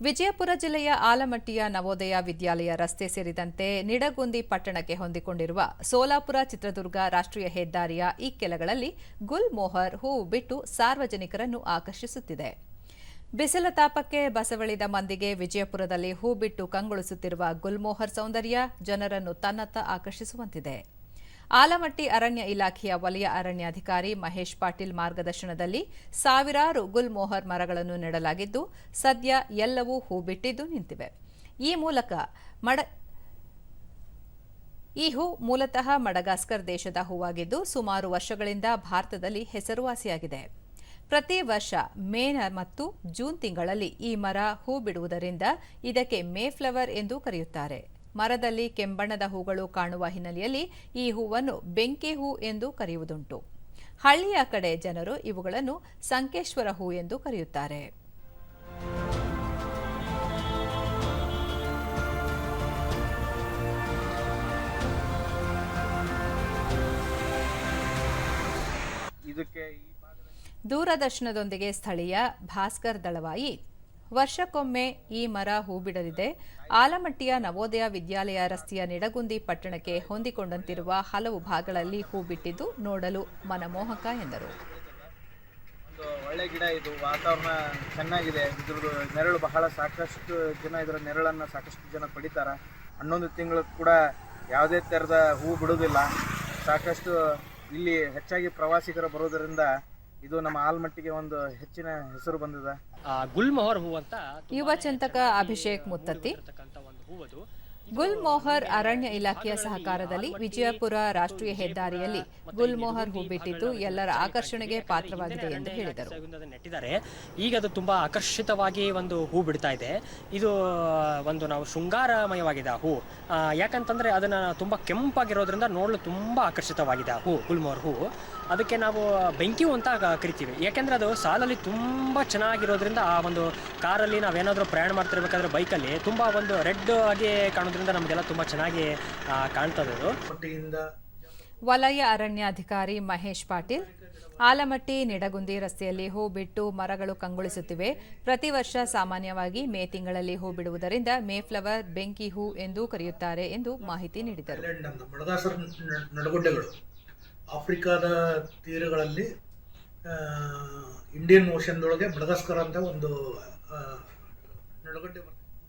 ವಿಜಯಪುರ ಜಿಲ್ಲೆಯ ಆಲಮಟ್ಟಿಯ ನವೋದಯ ವಿದ್ಯಾಲಯ ರಸ್ತೆ ಸೇರಿದಂತೆ ನಿಡಗುಂದಿ ಪಟ್ಟಣಕ್ಕೆ ಹೊಂದಿಕೊಂಡಿರುವ ಸೋಲಾಪುರ ಚಿತ್ರದುರ್ಗ ರಾಷ್ಟ್ರೀಯ ಹೆದ್ದಾರಿಯ ಈ ಕೆಲಗಳಲ್ಲಿ ಗುಲ್ಮೋಹರ್ ಹೂವು ಬಿಟ್ಟು ಸಾರ್ವಜನಿಕರನ್ನು ಆಕರ್ಷಿಸುತ್ತಿದೆ. ಬಿಸಿಲ ತಾಪಕ್ಕೆ ಬಸವಳಿದ ಮಂದಿಗೆ ವಿಜಯಪುರದಲ್ಲಿ ಹೂ ಬಿಟ್ಟು ಕಂಗೊಳಿಸುತ್ತಿರುವ ಗುಲ್ಮೋಹರ್ ಸೌಂದರ್ಯ ಜನರನ್ನು ತನ್ನತ್ತ ಆಕರ್ಷಿಸುವಂತಿದೆ. ಆಲಮಟ್ಟಿ ಅರಣ್ಯ ಇಲಾಖೆಯ ವಲಯ ಅರಣ್ಯಾಧಿಕಾರಿ ಮಹೇಶ್ ಪಾಟೀಲ್ ಮಾರ್ಗದರ್ಶನದಲ್ಲಿ ಸಾವಿರಾರು ಗುಲ್ಮೋಹರ್ ಮರಗಳನ್ನು ನೆಡಲಾಗಿದ್ದು, ಸದ್ಯ ಎಲ್ಲವೂ ಹೂ ಬಿಟ್ಟಿದ್ದು ನಿಂತಿವೆ. ಈ ಮೂಲಕ ಮಡ, ಈ ಹೂ ಮೂಲತಃ ಮಡಗಾಸ್ಕರ್ ದೇಶದ ಹೂವಾಗಿದ್ದು, ಸುಮಾರು ವರ್ಷಗಳಿಂದ ಭಾರತದಲ್ಲಿ ಹೆಸರುವಾಸಿಯಾಗಿದೆ. ಪ್ರತಿ ವರ್ಷ ಮೇ ಮತ್ತು ಜೂನ್ ತಿಂಗಳಲ್ಲಿ ಈ ಮರ ಹೂ ಬಿಡುವುದರಿಂದ ಇದಕ್ಕೆ ಮೇ ಫ್ಲವರ್ ಎಂದು ಕರೆಯುತ್ತಾರೆ. ಮರದಲ್ಲಿ ಕೆಂಬಣ್ಣದ ಹೂಗಳು ಕಾಣುವ ಹಿನ್ನೆಲೆಯಲ್ಲಿ ಈ ಹೂವನ್ನು ಬೆಂಕಿ ಹೂ ಎಂದು ಕರೆಯುವುದುಂಟು. ಹಳ್ಳಿಯ ಕಡೆ ಜನರು ಇವುಗಳನ್ನು ಸಂಕೇಶ್ವರ ಹೂ ಎಂದು ಕರೆಯುತ್ತಾರೆ. ದೂರದರ್ಶನದೊಂದಿಗೆ ಸ್ಥಳೀಯ ಭಾಸ್ಕರ್ ದಳವಾಯಿ ವರ್ಷಕ್ಕೊಮ್ಮೆ ಈ ಮರ ಹೂ ಬಿಡಲಿದೆ ಆಲಮಟ್ಟಿಯ ನವೋದಯ ವಿದ್ಯಾಲಯ ರಸ್ತೆಯ ನಿಡಗುಂದಿ ಪಟ್ಟಣಕ್ಕೆ ಹೊಂದಿಕೊಂಡಂತಿರುವ ಹಲವು ಭಾಗಗಳಲ್ಲಿ ಹೂ ಬಿಟ್ಟಿದ್ದು ನೋಡಲು ಮನಮೋಹಕ ಎಂದರು. ಒಳ್ಳೆ ಗಿಡ ಇದು. ವಾತಾವರಣ ಚೆನ್ನಾಗಿದೆ. ಇದ್ರದ್ದು ನೆರಳು ಬಹಳ ಸಾಕಷ್ಟು ಜನ ಇದರ ನೆರಳನ್ನು ಸಾಕಷ್ಟು ಜನ ಪಡಿತಾರ. ಹನ್ನೊಂದು ತಿಂಗಳು ಕೂಡ ಯಾವುದೇ ಥರದ ಹೂ ಬಿಡೋದಿಲ್ಲ ಸಾಕಷ್ಟು ಇಲ್ಲಿ ಹೆಚ್ಚಾಗಿ ಪ್ರವಾಸಿಗರು ಬರೋದರಿಂದ ಇದು ನಮ್ಮ ಆಲ್ಮಟ್ಟಿಗೆ ಒಂದು ಹೆಚ್ಚಿನ ಹೆಸರು ಬಂದಿದೆ. ಆ, ಗುಲ್ಮೊಹರ್ ಹೂ ಅಂತ ಯುವ ಚಿಂತಕ ಅಭಿಷೇಕ್ ಮುತ್ತತ್ತಿ. ಹೂವದು ಗುಲ್ಮೋಹರ್ ಅರಣ್ಯ ಇಲಾಖೆಯ ಸಹಕಾರದಲ್ಲಿ ವಿಜಯಪುರ ರಾಷ್ಟ್ರೀಯ ಹೆದ್ದಾರಿಯಲ್ಲಿ ಗುಲ್ಮೋಹರ್ ಹೂ ಬಿಟ್ಟಿದ್ದು ಎಲ್ಲರ ಆಕರ್ಷಣೆಗೆ ಪಾತ್ರವಾಗಿದೆ ಎಂದು ಹೇಳಿದರು. ನೆಟ್ಟಿದ್ದಾರೆ. ಈಗ ಅದು ತುಂಬಾ ಆಕರ್ಷಿತವಾಗಿ ಒಂದು ಹೂ ಬಿಡ್ತಾ ಇದೆ. ಇದು ಒಂದು ನಾವು ಶೃಂಗಾರಮಯವಾಗಿದೆ ಆ ಹೂ. ಯಾಕಂತಂದ್ರೆ ಅದನ್ನ ತುಂಬಾ ಕೆಂಪಾಗಿರೋದ್ರಿಂದ ನೋಡಲು ತುಂಬಾ ಆಕರ್ಷಿತವಾಗಿದೆ ಆ ಹೂ, ಗುಲ್ಮೋಹರ್ ಹೂ. ಅದಕ್ಕೆ ನಾವು ಬೆಂಕಿ ಅಂತ ಕರಿತೀವಿ. ಯಾಕೆಂದ್ರೆ ಅದು ಸಾಲಲ್ಲಿ ತುಂಬಾ ಚೆನ್ನಾಗಿರೋದ್ರಿಂದ ಆ ಒಂದು ಕಾರಲ್ಲಿ ನಾವೇನಾದ್ರೂ ಪ್ರಯಾಣ ಮಾಡ್ತಿರ್ಬೇಕಾದ್ರೆ ಬೈಕಲ್ಲಿ ತುಂಬಾ ಒಂದು ರೆಡ್ ಆಗಿ ಕಾಣೋದ್ರಿಂದ ನಮಗೆಲ್ಲ ತುಂಬಾ ಚೆನ್ನಾಗಿ ಕಾಣ್ತದೆ ಅದು ವಲಯ ಅರಣ್ಯಾಧಿಕಾರಿ ಮಹೇಶ್ ಪಾಟೀಲ್ ಆಲಮಟ್ಟಿ ನಿಡಗುಂದಿ ರಸ್ತೆಯಲ್ಲಿ ಹೂ ಬಿಟ್ಟು ಮರಗಳು ಕಂಗೊಳಿಸುತ್ತಿವೆ. ಪ್ರತಿ ವರ್ಷ ಸಾಮಾನ್ಯವಾಗಿ ಮೇ ತಿಂಗಳಲ್ಲಿ ಹೂ ಬಿಡುವುದರಿಂದ ಮೇ ಫ್ಲವರ್ ಬೆಂಕಿ ಹೂ ಎಂದು ಕರೆಯುತ್ತಾರೆ ಎಂದು ಮಾಹಿತಿ ನೀಡಿದರು. ನಡಗುಡ್ಡೆಗಳು ಆಫ್ರಿಕಾದ ತೀರಗಳಲ್ಲಿ ಇಂಡಿಯನ್ ಓಷನ್ದೊಳಗೆ ಮಡಗಾಸ್ಕರ್ ಅಂತ ಒಂದು ನಡುಗಡ್ಡೆ ಬರ್ತದೆ.